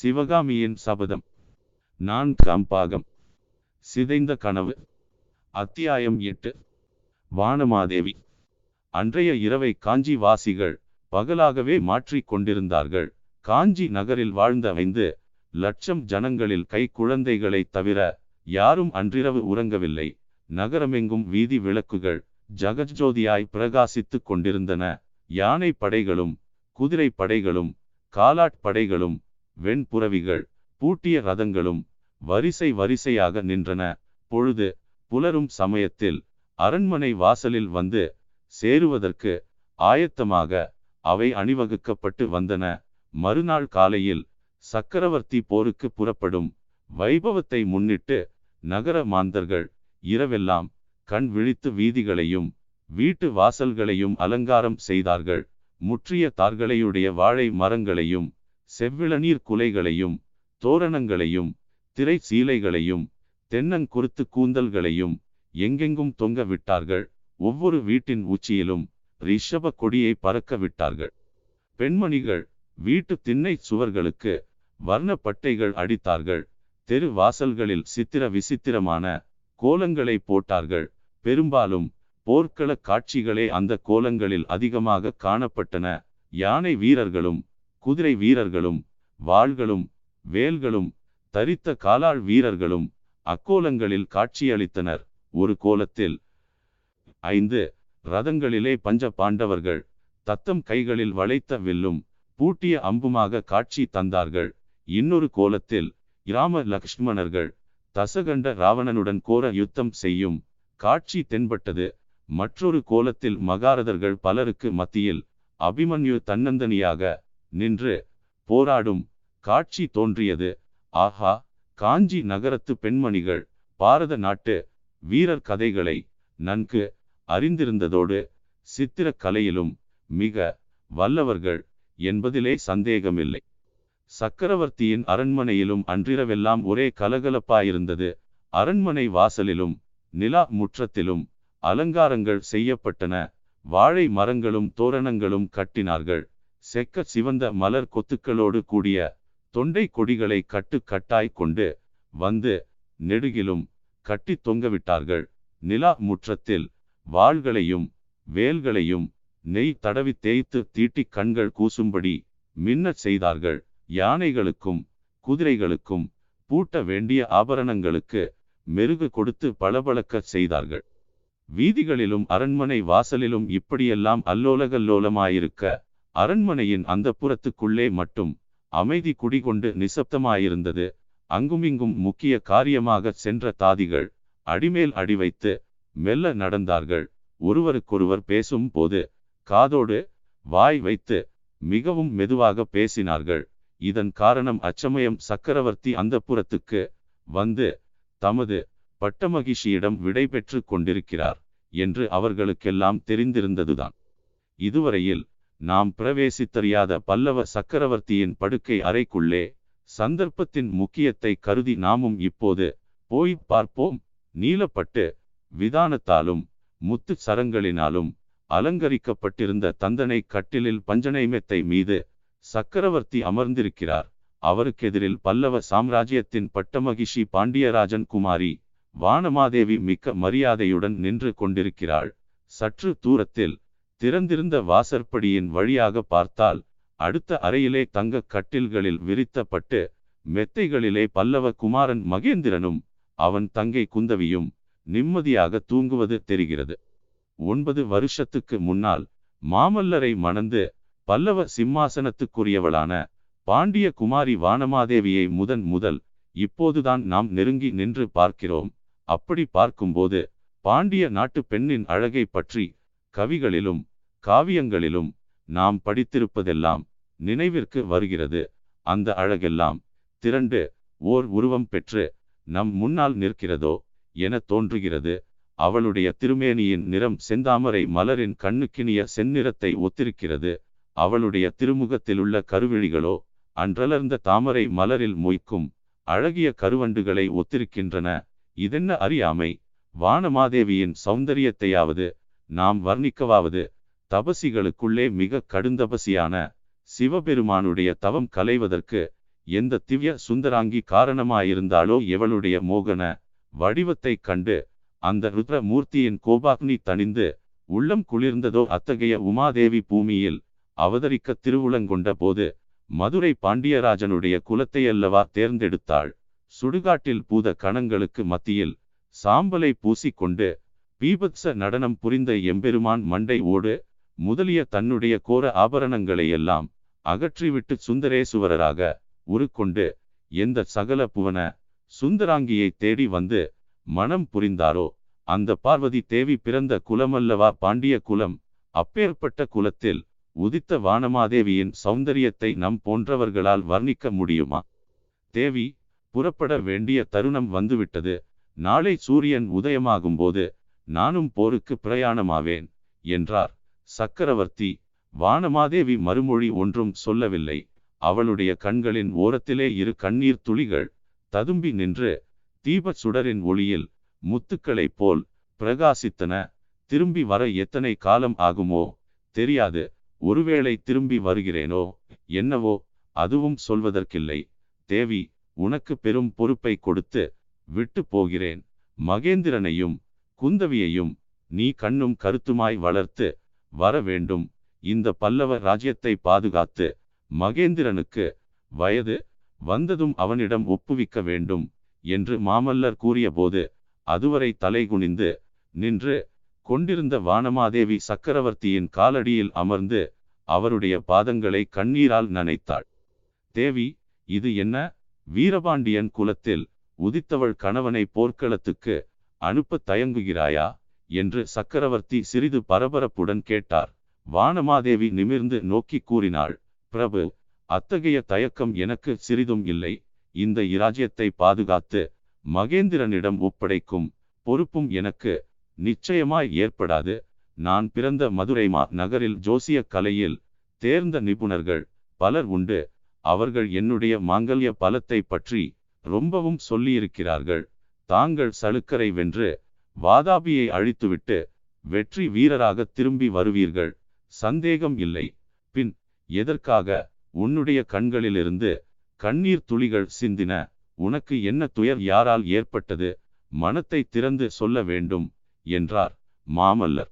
சிவகாமியின் சபதம். நான் கம்பாகம். சிதைந்த கனவு. அத்தியாயம் எட்டு. வானமாதேவி. அன்றைய இரவை காஞ்சி வாசிகள் பகலாகவே மாற்றிக் கொண்டிருந்தார்கள். காஞ்சி நகரில் வாழ்ந்தவைந்து லட்சம் ஜனங்களில் கை குழந்தைகளைத் தவிர யாரும் அன்றிரவு உறங்கவில்லை. நகரமெங்கும் வீதி விளக்குகள் ஜகஜோதியாய் பிரகாசித்துக் கொண்டிருந்தன. யானை படைகளும் குதிரை படைகளும் காலாட் படைகளும் வெண்புறவிகள் பூட்டிய ரதங்களும் வரிசை வரிசையாக நின்றன. பொழுது புலரும் சமயத்தில் அரண்மனை வாசலில் வந்து சேருவதற்கு ஆயத்தமாக அவை அணிவகுக்கப்பட்டு வந்தன. மறுநாள் காலையில் சக்கரவர்த்தி போருக்கு புறப்படும் வைபவத்தை முன்னிட்டு நகர மாந்தர்கள் இரவெல்லாம் கண் விழித்து வீதிகளையும் வீட்டு வாசல்களையும் அலங்காரம் செய்தார்கள். முற்றிய தார்களையுடைய வாழை மரங்களையும் செவ்விளநீர் குலைகளையும் தோரணங்களையும் திரை சீலைகளையும் தென்னங்குருத்து கூந்தல்களையும் எங்கெங்கும் தொங்க விட்டார்கள். ஒவ்வொரு வீட்டின் உச்சியிலும் ரிஷப கொடியை பறக்க விட்டார்கள். பெண்மணிகள் வீட்டு திண்ணை சுவர்களுக்கு வர்ண பட்டைகள் அடித்தார்கள். தெரு வாசல்களில் சித்திர விசித்திரமான கோலங்களை போட்டார்கள். பெரும்பாலும் போர்க்கள காட்சிகளே அந்த கோலங்களில் அதிகமாக காணப்பட்டன. யானை வீரர்களும் குதிரை வீரர்களும் வாள்களும் வேல்களும் தரித்த காலாள் வீரர்களும் அக்கோலங்களில் காட்சியளித்தனர். ஒரு கோலத்தில் ஐந்து ரதங்களிலே பஞ்ச பாண்டவர்கள் தத்தம் கைகளில் வளைத்த வில்லும் பூட்டிய அம்புமாக காட்சி தந்தார்கள். இன்னொரு கோலத்தில் இராம லக்ஷ்மணர்கள் தசகண்ட ராவணனுடன் கோர யுத்தம் செய்யும் காட்சி தென்பட்டது. மற்றொரு கோலத்தில் மகாரதர்கள் பலருக்கு மத்தியில் அபிமன்யு தன்னந்தனியாக நின்று போராடும் காட்சி தோன்றியது. ஆஹா காஞ்சி நகரத்து பெண்மணிகள் பாரத நாட்டு வீரர் கதைகளை நன்கு அறிந்திருந்ததோடு சித்திரக்கலையிலும் மிக வல்லவர்கள் என்பதிலே சந்தேகமில்லை. சக்கரவர்த்தியின் அரண்மனையிலும் அன்றிரவெல்லாம் ஒரே கலகலப்பாயிருந்தது. அரண்மனை வாசலிலும் நிலா முற்றத்திலும் அலங்காரங்கள் செய்யப்பட்டன. வாழை மரங்களும் தோரணங்களும் கட்டினார்கள். செக்க சிவந்த மலர் கொத்துக்களோடு கூடிய தொண்டை கொடிகளை கட்டு கட்டாய் கொண்டு வந்து நெடுகிலும் கட்டி தொங்கவிட்டார்கள். நிலா முற்றத்தில் வாள்களையும் வேல்களையும் நெய் தடவி தேய்த்து தீட்டி கண்கள் கூசும்படி மின்னச் செய்தார்கள். யானைகளுக்கும் குதிரைகளுக்கும் பூட்ட வேண்டிய ஆபரணங்களுக்கு மெருகு கொடுத்து பளபளக்கச் செய்தார்கள். வீதிகளிலும் அரண்மனை வாசலிலும் இப்படியெல்லாம் அல்லோலகல்லோலமாயிருக்க அரண்மனையின் அந்த புறத்துக்குள்ளே மட்டும் அமைதி குடிகொண்டு நிசப்தமாயிருந்தது. அங்குமிங்கும் முக்கிய காரியமாக சென்ற தாதிகள் அடிமேல் அடி வைத்து மெல்ல நடந்தார்கள். ஒருவருக்கொருவர் பேசும் போது காதோடு வாய் வைத்து மிகவும் மெதுவாக பேசினார்கள். இதன் காரணம் அச்சமயம் சக்கரவர்த்தி அந்த புறத்துக்கு வந்து தமது பட்டமகிஷியிடம் விடை பெற்று கொண்டிருக்கிறார் என்று அவர்களுக்கெல்லாம் தெரிந்திருந்ததுதான். இதுவரையில் நாம் பிரவேசித்தறியாத பல்லவ சக்கரவர்த்தியின் படுக்கை அறைக்குள்ளே சந்தர்ப்பத்தின் முக்கியத்தை கருதி நாமும் இப்போது போய் பார்ப்போம். நீலப்பட்டு விதானத்தாலும் முத்து சரங்களினாலும் அலங்கரிக்கப்பட்டிருந்த தந்தனை கட்டிலில் பஞ்சனை மெத்தை மீது சக்கரவர்த்தி அமர்ந்திருக்கிறார். அவருக்கெதிரில் பல்லவ சாம்ராஜ்யத்தின் பட்டமகிஷி பாண்டியராஜன் குமாரி வானமாதேவி மிக்க மரியாதையுடன் நின்று கொண்டிருக்கிறாள். சற்று தூரத்தில் திறந்திருந்த வாசற்படியின் வழியாக பார்த்தால் அடுத்த அறையிலே தங்க கட்டில்களில் விரித்தப்பட்டு மெத்தைகளிலே பல்லவ குமாரன் மகேந்திரனும் அவன் தங்கை குந்தவியும் நிம்மதியாக தூங்குவது தெரிகிறது. ஒன்பது வருஷத்துக்கு முன்னால் மாமல்லரை மணந்து பல்லவ சிம்மாசனத்துக்குரியவளான பாண்டிய குமாரி வானமாதேவியை முதன் முதல் இப்போதுதான் நாம் நெருங்கி நின்று பார்க்கிறோம். அப்படி பார்க்கும்போது பாண்டிய நாட்டு பெண்ணின் அழகை பற்றி கவிகளிலும் காவியங்களிலும் நாம் படித்திருப்பதெல்லாம் நினைவிற்கு வருகிறது. அந்த அழகெல்லாம் திரண்டு ஓர் உருவம் பெற்று நம் முன்னால் நிற்கிறதோ என தோன்றுகிறது. அவளுடைய திருமேனியின் நிறம் செந்தாமரை மலரின் கண்ணுக்கினிய செந்நிறத்தை ஒத்திருக்கிறது. அவளுடைய திருமுகத்திலுள்ள கருவிழிகளோ அன்றலர்ந்த தாமரை மலரில் மொய்க்கும் அழகிய கருவண்டுகளை ஒத்திருக்கின்றன. இதென்ன அறியாமை? வானமாதேவியின் சௌந்தரியத்தையாவது நாம் வர்ணிக்கவாவது? தபசிகளுக்குள்ளே மிக கடுந்தபசியான சிவபெருமானுடைய தவம் கலைவதற்கு எந்த திவ்ய சுந்தராங்கி காரணமாயிருந்தாலோ எவளுடைய மோகன வடிவத்தைக் கண்டு அந்த ருத்ர மூர்த்தியின் கோபாக்னி தணிந்து உள்ளம் குளிர்ந்ததோ அத்தகைய உமாதேவி பூமியில் அவதரிக்க திருவுளங்கொண்ட போது மதுரை பாண்டியராஜனுடைய குலத்தையல்லவா தேர்ந்தெடுத்தாள். சுடுகாட்டில் பூத கணங்களுக்கு மத்தியில் சாம்பலை பூசிக்கொண்டு பீபத்ச நடனம் புரிந்த எம்பெருமான் மண்டை ஓடு முதலிய தன்னுடைய கோர ஆபரணங்களையெல்லாம் அகற்றிவிட்டு சுந்தரேசுவரராக உருக்கொண்டு எந்த சகல புவன சுந்தராங்கியை தேடி வந்து மனம் புரிந்தாரோ அந்த பார்வதி தேவி பிறந்த குலமல்லவா பாண்டிய குலம் அப்பேற்பட்ட குலத்தில் உதித்த வானமாதேவியின் சௌந்தரியத்தை நம் போன்றவர்களால் வர்ணிக்க முடியுமா? தேவி புறப்பட வேண்டிய தருணம் வந்துவிட்டது. நாளை சூரியன் உதயமாகும்போது நானும் போருக்கு பிரயாணமாவேன் என்றார். சக்கரவர்த்தி வானமாதேவி மறுமொழி ஒன்றும் சொல்லவில்லை. அவளுடைய கண்களின் ஓரத்திலே இரு கண்ணீர் துளிகள் ததும்பி நின்று தீபச் சுடரின் ஒளியில் முத்துக்களைப் போல் பிரகாசித்தன. திரும்பி வர எத்தனை காலம் ஆகுமோ தெரியாது. ஒருவேளை திரும்பி வருகிறேனோ என்னவோ அதுவும் சொல்வதற்கில்லை. தேவி உனக்கு பெரும் பொறுப்பை கொடுத்து விட்டு போகிறேன். மகேந்திரனையும் குந்தவியையும் நீ கண்ணும் கருத்துமாய் வளர்த்து வர வேண்டும். இந்த பல்லவ ராஜ்யத்தை பாதுகாத்து மகேந்திரனுக்கு வயது வந்ததும் அவனிடம் ஒப்புவிக்க வேண்டும் என்று மாமல்லர் கூறியபோது அதுவரை தலைகுனிந்து நின்று கொண்டிருந்த வானமாதேவி சக்கரவர்த்தியின் காலடியில் அமர்ந்து அவருடைய பாதங்களை கண்ணீரால் நனைத்தாள். தேவி இது என்ன? வீரபாண்டியன் குலத்தில் உதித்தவள் கணவனை போர்க்களத்துக்கு அனுப்ப தயங்குகிறாயா? என்று சக்கரவர்த்தி சிறிது பரபரப்புடன் கேட்டார். வானமாதேவி நிமிர்ந்து நோக்கி கூறினாள் பிரபு அத்தகைய தயக்கம் எனக்கு சிறிதும் இல்லை. இந்த இராஜ்யத்தை பாதுகாத்து மகேந்திரனிடம் ஒப்படைக்கும் பொறுப்பும் எனக்கு நிச்சயமாய் ஏற்படாது. நான் பிறந்த மதுரைமா நகரில் ஜோசிய கலையில் தேர்ந்த நிபுணர்கள் பலர் உண்டு. அவர்கள் என்னுடைய மாங்கல்ய பலத்தை பற்றி ரொம்பவும் சொல்லியிருக்கிறார்கள். தாங்கள் சலுக்கரை வென்று வாதாபியை அழித்துவிட்டு வெற்றி வீரராக திரும்பி வருவீர்கள். சந்தேகம் இல்லை. பின் எதற்காக உன்னுடைய கண்களிலிருந்து கண்ணீர் துளிகள் சிந்தின? உனக்கு என்ன துயர் யாரால் ஏற்பட்டது? மனத்தை திறந்து சொல்ல வேண்டும் என்றார் மாமல்லர்.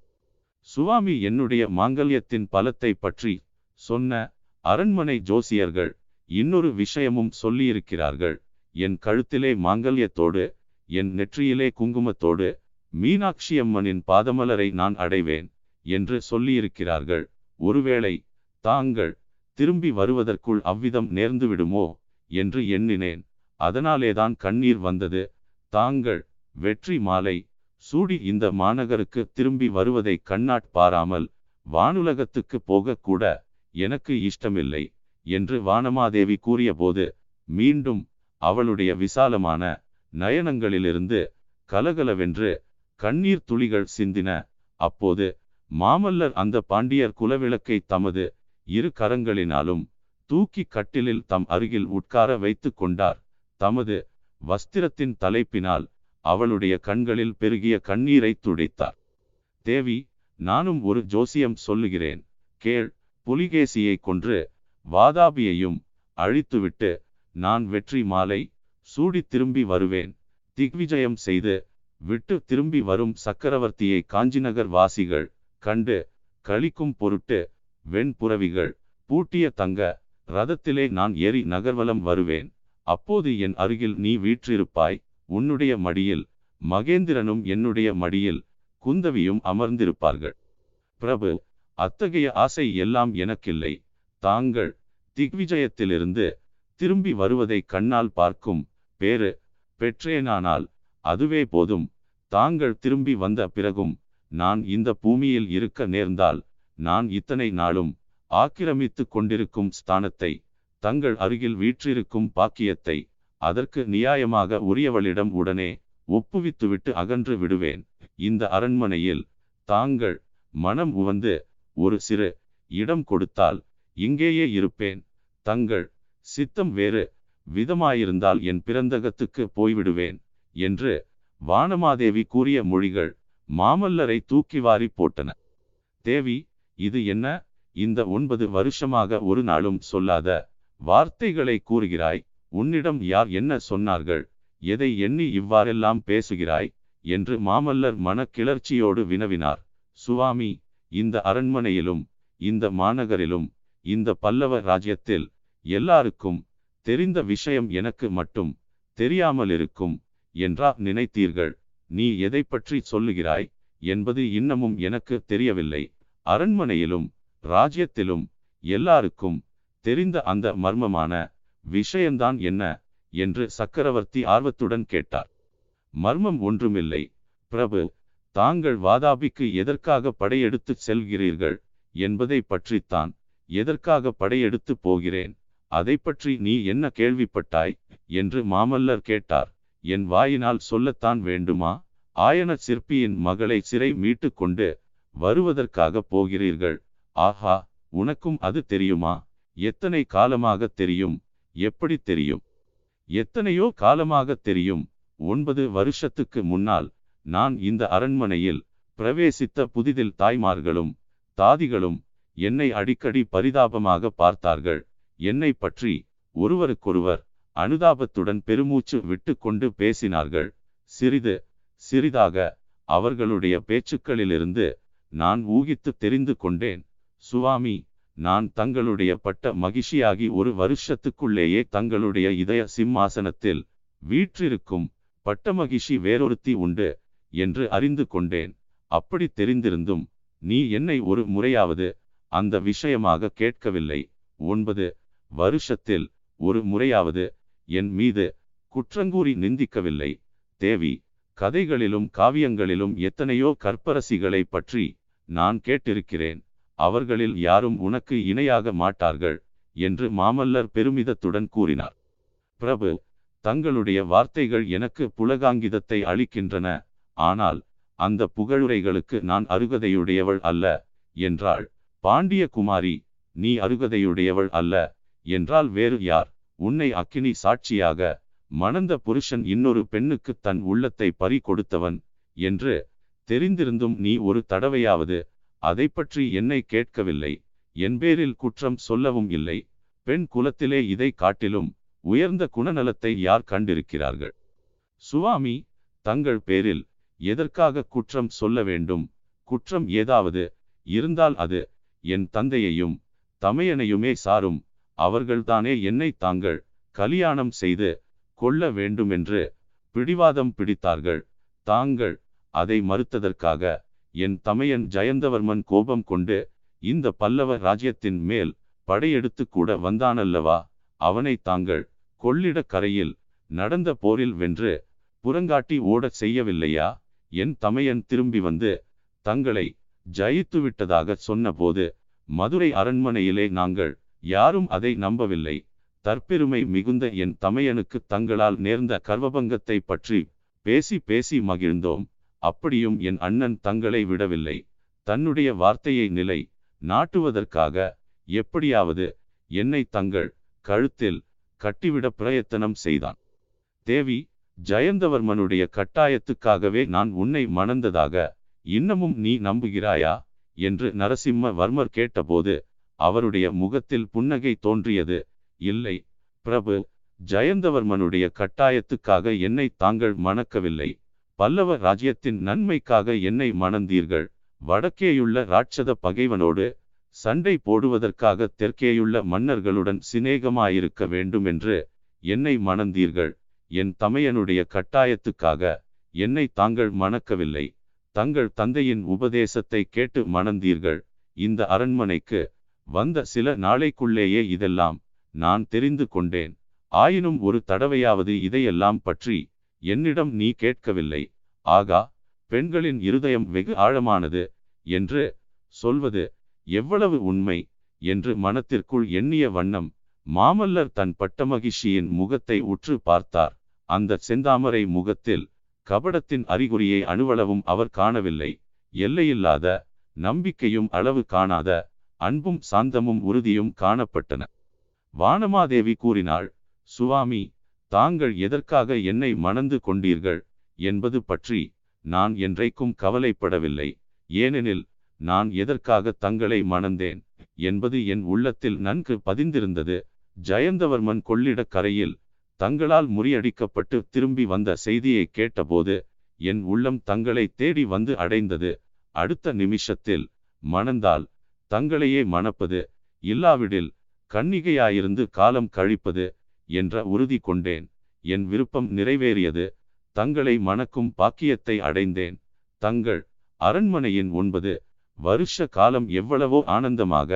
சுவாமி என்னுடைய மாங்கல்யத்தின் பலத்தை பற்றி சொன்ன அரண்மனை ஜோசியர்கள் இன்னொரு விஷயமும் சொல்லியிருக்கிறார்கள். என் கழுத்திலே மாங்கல்யத்தோடு என் நெற்றியிலே குங்குமத்தோடு மீனாட்சியம்மனின் பாதமலரை நான் அடைவேன் என்று சொல்லியிருக்கிறார்கள். ஒருவேளை தாங்கள் திரும்பி வருவதற்குள் அவ்விதம் நேர்ந்துவிடுமோ என்று எண்ணினேன். அதனாலேதான் கண்ணீர் வந்தது. தாங்கள் வெற்றி மாலை சூடி இந்த மாநகருக்கு திரும்பி வருவதை கண்ணாட் பாராமல் வானுலகத்துக்கு போகக்கூட எனக்கு இஷ்டமில்லை என்று வானமாதேவி கூறியபோது மீண்டும் அவளுடைய விசாலமான நயனங்களிலிருந்து கலகலவென்று கண்ணீர் துளிகள் சிந்தின. அப்போது மாமல்லர் அந்த பாண்டியர் குலவிளக்கை தமது இரு கரங்களினாலும் தூக்கி கட்டிலில் தம் அருகில் உட்கார வைத்து கொண்டார். தமது வஸ்திரத்தின் தலைப்பினால் அவளுடைய கண்களில் பெருகிய கண்ணீரை துடைத்தார். தேவி நானும் ஒரு ஜோசியம் சொல்லுகிறேன். கேள் புலிகேசியை கொன்று வாதாபியையும் அழித்துவிட்டு நான் வெற்றி மாலை சூடி திரும்பி வருவேன். திக்விஜயம் செய்து விட்டு திரும்பி வரும் சக்கரவர்த்தியை காஞ்சிநகர் வாசிகள் கண்டு கழிக்கும் பொருட்டு வெண்புறவிகள் பூட்டிய தங்க ரதத்திலே நான் ஏறி நகர்வலம் வருவேன். அப்போது என் அருகில் நீ வீற்றிருப்பாய். உன்னுடைய மடியில் மகேந்திரனும் என்னுடைய மடியில் குந்தவியும் அமர்ந்திருப்பார்கள். பிரபு அத்தகைய ஆசை எல்லாம் எனக்கில்லை. தாங்கள் திக்விஜயத்திலிருந்து திரும்பி வருவதை கண்ணால் பார்க்கும் பேறு பெற்றேனானால் அதுவே போதும். தாங்கள் திரும்பி வந்த பிறகும் நான் இந்த பூமியில் இருக்க நேர்ந்தால் நான் இத்தனை நாளும் ஆக்கிரமித்து கொண்டிருக்கும் ஸ்தானத்தை தங்கள் அருகில் வீற்றிருக்கும் பாக்கியத்தை அதற்கு நியாயமாக உரியவளிடம் உடனே ஒப்புவித்துவிட்டு அகன்று விடுவேன். இந்த அரண்மனையில் தாங்கள் மனம் உவந்து ஒரு சிறு இடம் கொடுத்தால் இங்கேயே இருப்பேன். தங்கள் சித்தம் வேறு விதமாயிருந்தால் என் பிறந்தகத்துக்கு போய்விடுவேன். என்று வானமாதேவி கூறிய மொழிகள் மாமல்லரை தூக்கி வாரி போட்டன. தேவி இது என்ன? இந்த ஒன்பது வருஷமாக ஒரு நாளும் சொல்லாத வார்த்தைகளை கூறுகிறாய். உன்னிடம் யார் என்ன சொன்னார்கள்? எதை எண்ணி இவ்வாறெல்லாம் பேசுகிறாய்? என்று மாமல்லர் மனக்கிளர்ச்சியோடு வினவினார். சுவாமி இந்த அரண்மனையிலும் இந்த மாநகரிலும் இந்த பல்லவ ராஜ்யத்தில் எல்லாருக்கும் தெரிந்த விஷயம் எனக்கு மட்டும் தெரியாமல் இருக்கும் என்றா நினைத்தீர்கள். நீ எதை பற்றி சொல்லுகிறாய் என்பது இன்னமும் எனக்கு தெரியவில்லை. அரண்மனையிலும் ராஜ்யத்திலும் எல்லாருக்கும் தெரிந்த அந்த மர்மமான விஷயம்தான் என்ன என்று சக்கரவர்த்தி ஆர்வத்துடன் கேட்டார். மர்மம் ஒன்றுமில்லை. பிரபு தாங்கள் வாதாபிக்கு எதற்காக படையெடுத்து செல்கிறீர்கள் என்பதை பற்றித்தான் எதற்காக படையெடுத்து போகிறேன்? அதை பற்றி நீ என்ன கேள்விப்பட்டாய்? என்று மாமல்லர் கேட்டார். என் வாயினால் சொல்லத்தான் வேண்டுமா? ஆயன சிற்பியின் மகளை சிறை மீட்டு கொண்டு வருவதற்காக போகிறீர்கள். ஆஹா உனக்கும் அது தெரியுமா? எத்தனை காலமாக தெரியும்? எப்படி தெரியும்? எத்தனையோ காலமாக தெரியும். ஒன்பது வருஷத்துக்கு முன்னால் நான் இந்த அரண்மனையில் பிரவேசித்த புதிதில் தாய்மார்களும் தாதிகளும் என்னை அடிக்கடி பரிதாபமாக பார்த்தார்கள். என்னை பற்றி ஒருவருக்கொருவர் அனுதாபத்துடன் பெருமூச்சு விட்டு கொண்டு பேசினார்கள். சிறிது சிறிதாக அவர்களுடைய பேச்சுக்களிலிருந்து நான் ஊகித்து தெரிந்து கொண்டேன். சுவாமி நான் தங்களுடைய பட்ட மகிழ்ச்சியாகி ஒரு வருஷத்துக்குள்ளேயே தங்களுடைய இதய சிம்மாசனத்தில் வீற்றிருக்கும் பட்ட மகிழ்ச்சி வேறொருத்தி உண்டு என்று அறிந்து கொண்டேன். அப்படி தெரிந்திருந்தும் நீ என்னை ஒரு முறையாவது அந்த விஷயமாக கேட்கவில்லை. ஒன்பது வருஷத்தில் ஒரு முறையாவது என் மீது குற்றங்கூறி நிந்திக்கவில்லை. தேவி கதைகளிலும் காவியங்களிலும் எத்தனையோ கற்பரசிகளை பற்றி நான் கேட்டிருக்கிறேன். அவர்களில் யாரும் உனக்கு இணையாக மாட்டார்கள் என்று மாமல்லர் பெருமிதத்துடன் கூறினார். பிரபு தங்களுடைய வார்த்தைகள் எனக்கு புலகாங்கிதத்தை அளிக்கின்றன. ஆனால் அந்த புகழுரைகளுக்கு நான் அருகதையுடையவள் அல்ல என்றாள். பாண்டிய குமாரி நீ அருகதையுடையவள் அல்ல என்றால் வேறு யார்? உன்னை அக்கினி சாட்சியாக மணந்த புருஷன் இன்னொரு பெண்ணுக்கு தன் உள்ளத்தை பறி கொடுத்தவன் என்று தெரிந்திருந்தும் நீ ஒரு தடவையாவது அதை பற்றி என்னை கேட்கவில்லை. என் பேரில் குற்றம் சொல்லவும் இல்லை. பெண் குலத்திலே இதை காட்டிலும் உயர்ந்த குணநலத்தை யார் கண்டிருக்கிறார்கள்? சுவாமி தங்கள் பேரில் எதற்காக குற்றம் சொல்ல வேண்டும்? குற்றம் ஏதாவது இருந்தால் அது என் தந்தையையும் தமையனையுமே சாரும். அவர்கள்தானே என்னை தாங்கள் கலியாணம் செய்து கொள்ள வேண்டுமென்று பிடிவாதம் பிடித்தார்கள். தாங்கள் அதை மறுத்ததற்காக என் தமையன் ஜெயந்தவர்மன் கோபம் கொண்டு இந்த பல்லவ ராஜ்யத்தின் மேல் படையெடுத்து கூட வந்தானல்லவா? அவனை தாங்கள் கொள்ளிட கரையில் நடந்த போரில் வென்று புறங்காட்டி ஓடச் செய்யவில்லையா? என் தமையன் திரும்பி வந்து தங்களை ஜெயித்துவிட்டதாக சொன்னபோது மதுரை அரண்மனையிலே நாங்கள் யாரும் அதை நம்பவில்லை. தற்பெருமை மிகுந்த என் தமையனுக்கு தங்களால் நேர்ந்த கர்வபங்கத்தை பற்றி பேசி பேசி மகிழ்ந்தோம். அப்படியும் என் அண்ணன் தங்களை விடவில்லை. தன்னுடைய வார்த்தையை நிலை நாட்டுவதற்காக எப்படியாவது என்னை தங்கள் கழுத்தில் கட்டிவிட பிரயத்தனம் செய்தான். தேவி ஜெயந்தவர்மனுடைய கட்டாயத்துக்காகவே நான் உன்னை மணந்ததாக இன்னமும் நீ நம்புகிறாயா? என்று நரசிம்ம வர்மர் கேட்டபோது அவருடைய முகத்தில் புன்னகை தோன்றியது. இல்லை பிரபு ஜெயந்தவர்மனுடைய கட்டாயத்துக்காக என்னை தாங்கள் மணக்கவில்லை. பல்லவ ராஜ்யத்தின் நன்மைக்காக என்னை மணந்தீர்கள். வடக்கேயுள்ள ராட்சத பகைவனோடு சண்டை போடுவதற்காக தெற்கேயுள்ள மன்னர்களுடன் சிநேகமாயிருக்க வேண்டுமென்று என்னை மணந்தீர்கள். என் தமையனுடைய கட்டாயத்துக்காக என்னை தாங்கள் மணக்கவில்லை. தங்கள் தந்தையின் உபதேசத்தை கேட்டு மணந்தீர்கள். இந்த அரண்மனைக்கு வந்த சில நாளைக்குள்ளேயே இதெல்லாம் நான் தெரிந்து கொண்டேன். ஆயினும் ஒரு தடவையாவது இதையெல்லாம் பற்றி என்னிடம் நீ கேட்கவில்லை. ஆகா பெண்களின் இருதயம் வெகு ஆழமானது என்று சொல்வது எவ்வளவு உண்மை என்று மனத்திற்குள் எண்ணிய வண்ணம் மாமல்லர் தன் பட்டமகிஷியின் முகத்தை உற்று பார்த்தார். அந்த செந்தாமரை முகத்தில் கபடத்தின் அறிகுறியை அணுவளவும் அவர் காணவில்லை. எல்லையில்லாத நம்பிக்கையும் அளவு காணாத அன்பும் சாந்தமும் உறுதியும் காணப்பட்டன. வானமாதேவி கூறினாள் சுவாமி தாங்கள் எதற்காக என்னை மணந்து கொண்டீர்கள் என்பது பற்றி நான் என்றைக்கும் கவலைப்படவில்லை. ஏனெனில் நான் எதற்காக தங்களை மணந்தேன் என்பது என் உள்ளத்தில் நன்கு பதிந்திருந்தது. ஜெயந்தவர்மன் கொள்ளிடக்கரையில் தங்களால் முறியடிக்கப்பட்டு திரும்பி வந்த செய்தியை கேட்டபோது என் உள்ளம் தங்களை தேடி வந்து அடைந்தது. அடுத்த நிமிஷத்தில் மணந்தால் தங்களையே மணப்பது இல்லாவிடில் கன்னிகையாயிருந்து காலம் கழிப்பது என்ற உறுதி கொண்டேன். என் விருப்பம் நிறைவேறியது. தங்களை மணக்கும் பாக்கியத்தை அடைந்தேன். தங்கள் அரண்மனையின் ஒன்பது வருஷ காலம் எவ்வளவோ ஆனந்தமாக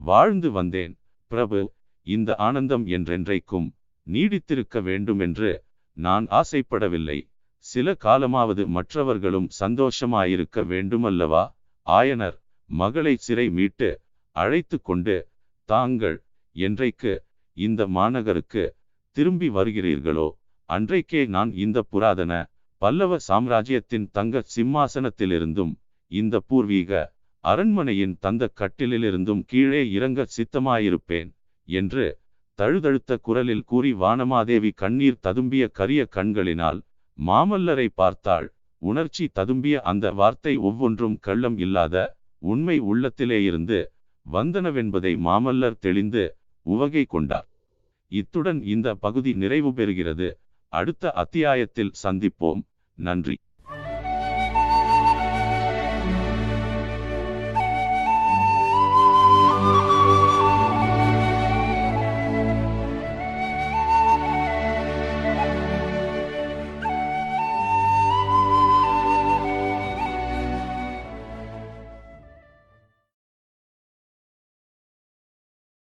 வாழ்ந்து வந்தேன். பிரபு இந்த ஆனந்தம் என்றென்றைக்கும் நீடித்திருக்க வேண்டுமென்று நான் ஆசைப்படவில்லை. சில காலமாவது மற்றவர்களும் சந்தோஷமாயிருக்க வேண்டுமல்லவா? ஆயனர் மகளை சிறை மீட்டு அழைத்து கொண்டு தாங்கள் என்றைக்கு இந்த மாநகருக்கு திரும்பி வருகிறீர்களோ அன்றைக்கே நான் இந்த புராதன பல்லவ சாம்ராஜ்யத்தின் தங்க சிம்மாசனத்திலிருந்தும் இந்த பூர்வீக அரண்மனையின் தந்த கட்டிலிலிருந்தும் கீழே இறங்க சித்தமாயிருப்பேன் என்று தழுதழுத்த குரலில் கூறி வானமாதேவி கண்ணீர் ததும்பிய கரிய கண்களினால் மாமல்லரை பார்த்தாள். உணர்ச்சி ததும்பிய அந்த வார்த்தை ஒவ்வொன்றும் கள்ளம் இல்லாத உண்மை உள்ளத்திலேயிருந்து வந்தனவென்பதை மாமல்லர் தெளிந்து உவகை கொண்டார். இத்துடன் இந்த பகுதி நிறைவு பெறுகிறது. அடுத்த அத்தியாயத்தில் சந்திப்போம். நன்றி.